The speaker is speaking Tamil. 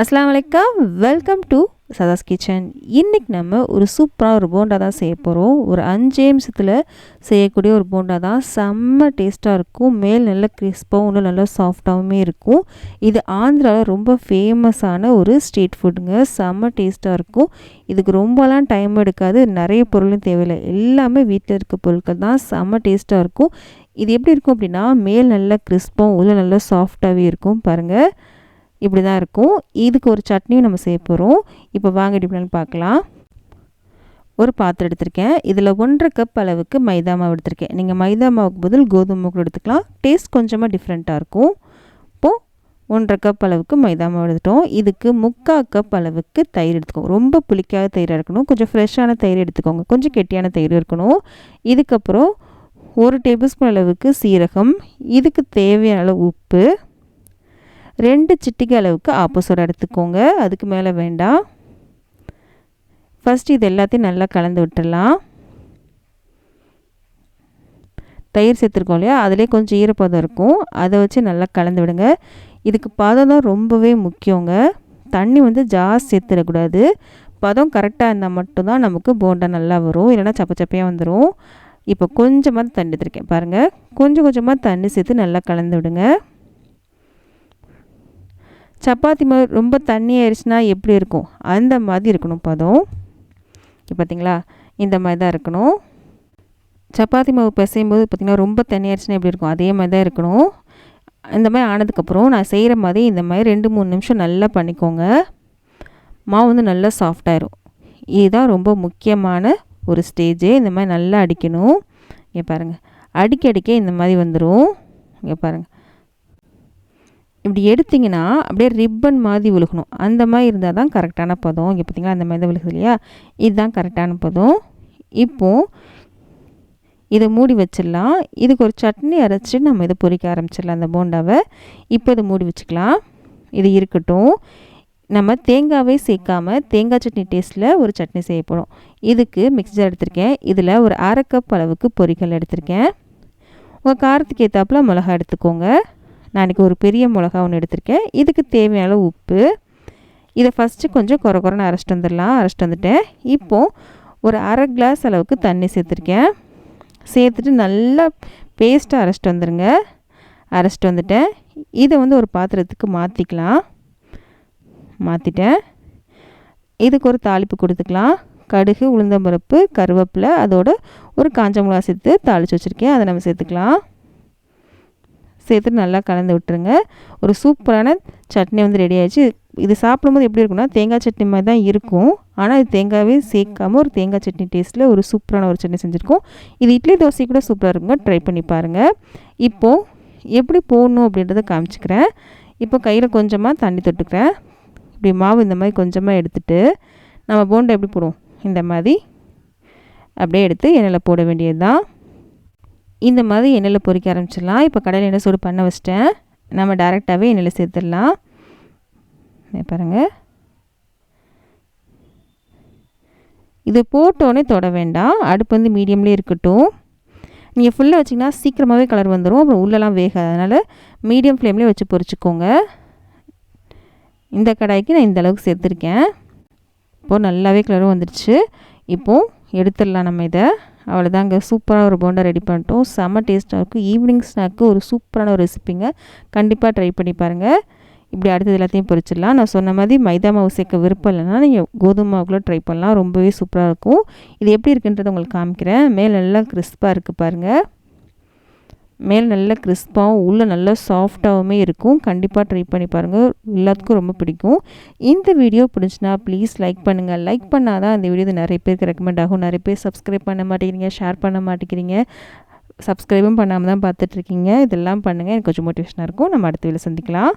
அஸ்லாம் வலைக்கம். வெல்கம் டு சதாஸ் கிச்சன் இன்றைக்கி நம்ம ஒரு சூப்பராக ஒரு போண்டா தான் செய்ய போகிறோம் ஒரு அஞ்சு நிமிஷத்தில் செய்யக்கூடிய ஒரு போண்டா தான். செம்ம டேஸ்ட்டாக இருக்கும். மேல் நல்ல கிறிஸ்பாகவும் இன்னும் நல்லா சாஃப்டாகவுமே இருக்கும். இது ஆந்திராவில் ரொம்ப ஃபேமஸான ஒரு ஸ்ட்ரீட் ஃபுட்டுங்க செம்ம டேஸ்ட்டாக இருக்கும். இதுக்கு ரொம்பலாம் டைம் எடுக்காது. நிறைய பொருளும் தேவையில்லை. எல்லாமே வீட்டில் இருக்க பொருட்கள் தான். செம்ம டேஸ்ட்டாக இருக்கும். இது எப்படி இருக்கும் அப்படின்னா மேல் நல்லா கிறிஸ்பாகவும் உள்ள நல்லா சாஃப்டாகவே இருக்கும். பாருங்கள் இப்படி தான் இருக்கும். இதுக்கு ஒரு சட்னியும் நம்ம செய்ய போகிறோம் இப்போ வாங்க எப்படின்னு பார்க்கலாம். ஒரு பாத்திரம் எடுத்திருக்கேன். இதில் ஒன்றரை கப் அளவுக்கு மைதா மாவு எடுத்திருக்கேன். நீங்கள் மைதா மாவுக்கு பதில் கோதுமை மாவு கூட எடுத்துக்கலாம். டேஸ்ட் கொஞ்சமாக டிஃப்ரெண்ட்டாக இருக்கும். இப்போது ஒன்றரை கப் அளவுக்கு மைதா மாவு எடுத்துட்டோம். இதுக்கு முக்கால் கப் அளவுக்கு தயிர் எடுத்துக்கோங்க. ரொம்ப புளிக்காத தயிர் இருக்கணும். கொஞ்சம் ஃப்ரெஷ்ஷான தயிர் எடுத்துக்கோங்க. கொஞ்சம் கெட்டியான தயிர் இருக்கணும். இதுக்கப்புறம் ஒரு டேபிள் ஸ்பூன் அளவுக்கு சீரகம். இதுக்கு தேவையான அளவு உப்பு. ரெண்டு சிட்டிகை அளவுக்கு ஆப்போசோட எடுத்துக்கோங்க. அதுக்கு மேலே வேண்டாம். ஃபஸ்ட்டு இது எல்லாத்தையும் நல்லா கலந்து விட்டுடலாம். தயிர் சேர்த்துருக்கோம் இல்லையா? அதிலே கொஞ்சம் ஈரப்பதம் இருக்கும். அதை வச்சு நல்லா கலந்து விடுங்க. இதுக்கு பதம் தான் ரொம்பவே முக்கியங்க. தண்ணி வந்து ஜாஸ்தி சேர்த்துடக்கூடாது. பதம் கரெக்டாக இருந்தால் மட்டும்தான் நமக்கு போண்டா நல்லா வரும். இல்லைனா சப்ப சப்பையாக வந்துடும் இப்போ கொஞ்சமாக தண்ணி எடுத்துருக்கேன். பாருங்கள் கொஞ்சம் கொஞ்சமாக தண்ணி சேர்த்து நல்லா கலந்து விடுங்க. சப்பாத்தி மாவு ரொம்ப தண்ணி ஆயிடுச்சுன்னா எப்படி இருக்கும்? அந்த மாதிரி இருக்கணும் பதம். பார்த்திங்களா இந்த மாதிரி தான் இருக்கணும். சப்பாத்தி மாவு பிசையும் போது பார்த்திங்கன்னா ரொம்ப தண்ணி ஆயிடுச்சுன்னா எப்படி இருக்கும்? அதே மாதிரி தான் இருக்கணும். இந்த மாதிரி ஆனதுக்கப்புறம் நான் செய்கிற மாதிரி இந்த மாதிரி ரெண்டு மூணு நிமிஷம் நல்லா பண்ணிக்கோங்க. மாவு வந்து நல்லா சாஃப்டாயிரும் இதுதான் ரொம்ப முக்கியமான ஒரு ஸ்டேஜு இந்த மாதிரி நல்லா அடிக்கணும். இங்கே பாருங்கள் அடிக்க அடிக்க இந்த மாதிரி வந்துடும் இங்கே பாருங்கள் இப்படி எடுத்திங்கன்னா அப்படியே ரிப்பன் மாதிரி விழுகணும். அந்த மாதிரி இருந்தால் தான் கரெக்டான பதம். இங்கே பார்த்திங்களா? அந்த மாதிரி தான் விழுகுது இல்லையா? இதுதான் கரெக்டான பதம். இப்போது இதை மூடி வச்சிடலாம். இதுக்கு ஒரு சட்னி அரைச்சி நம்ம இதை பொறிக்க ஆரம்பிச்சிடலாம் அந்த போண்டாவை. இப்போ இதை மூடி வச்சுக்கலாம். இது இருக்கட்டும். நம்ம தேங்காவே சேர்க்காம தேங்காய் சட்னி டேஸ்ட்டில் ஒரு சட்னி செய்யப்படும் இதுக்கு மிக்சர் எடுத்திருக்கேன். இதில் ஒரு அரை கப் அளவுக்கு பொரிக்கல் எடுத்திருக்கேன். உங்கள் காரத்துக்கு ஏற்றாப்புல மிளகா எடுத்துக்கோங்க. நான் இன்றைக்கி ஒரு பெரிய மிளகா ஒன்று எடுத்திருக்கேன். இதுக்கு தேவையான உப்பு. இதை ஃபஸ்ட்டு கொஞ்சம் குறை குறைன்னு அரைச்சிட்டு வந்துடலாம். அரைச்சிட்டு வந்துட்டேன். இப்போது ஒரு அரை கிளாஸ் அளவுக்கு தண்ணி சேர்த்துருக்கேன். சேர்த்துட்டு நல்லா பேஸ்ட்டாக அரைச்சிட்டு வந்துடுங்க அரைச்சிட்டு வந்துட்டேன். இதை வந்து ஒரு பாத்திரத்துக்கு மாற்றிக்கலாம் மாற்றிட்டேன் இதுக்கு ஒரு தாளிப்பு கொடுத்துக்கலாம். கடுகு உளுந்தம்பருப்பு கருவேப்பிலை அதோட ஒரு காஞ்ச மிளகா சேர்த்து தாளித்து வச்சுருக்கேன். அதை நம்ம சேர்த்துக்கலாம். சேர்த்துட்டு நல்லா கலந்து விட்டுருங்க. ஒரு சூப்பரான சட்னி வந்து ரெடி ஆயிடுச்சு. இது சாப்பிடும்போது எப்படி இருக்குன்னா தேங்காய் சட்னி மாதிரி தான் இருக்கும். ஆனால் இது தேங்காவே சேர்க்காமல் ஒரு தேங்காய் சட்னி டேஸ்ட்டில் ஒரு சூப்பரான ஒரு சட்னி செஞ்சுருக்கோம். இது இட்லி தோசை கூட சூப்பராக இருக்குங்க. ட்ரை பண்ணி பாருங்கள் இப்போது எப்படி போடணும் அப்படின்றத காமிச்சிக்கிறேன். இப்போ கையில் கொஞ்சமாக தண்ணி தொட்டுக்கிறேன். இப்படி மாவு இந்த மாதிரி கொஞ்சமாக எடுத்துகிட்டு நம்ம போண்டை எப்படி போடுவோம்? இந்த மாதிரி. அப்படியே எடுத்து எண்ணெயில் போட வேண்டியது தான் இந்த மாதிரி எண்ணெயில் பொறிக்க ஆரம்பிச்சிடலாம். இப்போ கடையில் எண்ணெய் சூடு பண்ண வச்சிட்டேன். நம்ம டேரெக்டாகவே எண்ணெயில் சேர்த்துடலாம். பாருங்கள் இது போட்டோன்னே தொட வேண்டாம். அடுப்பு வந்து மீடியம்லேயே இருக்கட்டும். நீங்கள் ஃபுல்லாக வச்சிங்கன்னா சீக்கிரமாகவே கலர் வந்துடும் அப்புறம் உள்ளெல்லாம் வேகாது. அதனால் மீடியம் ஃப்ளேம்லேயே வச்சு பொறிச்சிக்கோங்க. இந்த கடாய்க்கு நான் இந்த அளவுக்கு சேர்த்துருக்கேன். இப்போது நல்லாவே கலரும் வந்துடுச்சு. இப்போது எடுத்துடலாம் நம்ம இதை. அவ்வளோதாங்க சூப்பராக ஒரு போண்டா ரெடி பண்ணிட்டோம். செம்ம டேஸ்ட்டாக இருக்கும் ஈவினிங் ஸ்நாக்கு ஒரு சூப்பரான ஒரு ரெசிப்பிங்க கண்டிப்பாக ட்ரை பண்ணி பாருங்கள் இப்படி அடுத்தது எல்லாத்தையும் பொரிச்சிடலாம். நான் சொன்ன மாதிரி மைதா மாவு சேர்க்க விருப்பம் இல்லைன்னா நீங்கள் கோதுமை மாவுக்குள்ளே ட்ரை பண்ணலாம். ரொம்பவே சூப்பராக இருக்கும். இது எப்படி இருக்குன்றதை உங்களுக்கு காமிக்கிறேன். மேலே நல்லா கிறிஸ்பாக இருக்குது பாருங்கள் மேலே நல்ல கிறிஸ்பாகவும் உள்ளே நல்லா சாஃப்டாகவுமே இருக்கும். கண்டிப்பாக ட்ரை பண்ணி பாருங்கள் எல்லாத்துக்கும் ரொம்ப பிடிக்கும். இந்த வீடியோ பிடிச்சினா ப்ளீஸ் லைக் பண்ணுங்கள் லைக் பண்ணால் தான் இந்த வீடியோ நிறைய பேருக்கு ரெக்கமெண்ட் ஆகும். நிறைய பேர் சப்ஸ்கிரைப் பண்ண மாட்டேங்கிறீங்க ஷேர் பண்ண மாட்டேங்கிறீங்க சப்ஸ்கிரைபும் பண்ணாமல் தான் பார்த்துட்ருக்கீங்க இதெல்லாம் பண்ணுங்கள் எனக்கு கொஞ்சம் மோட்டிவேஷனாக இருக்கும். நம்ம அடுத்த வீடியோ சந்திக்கலாம்.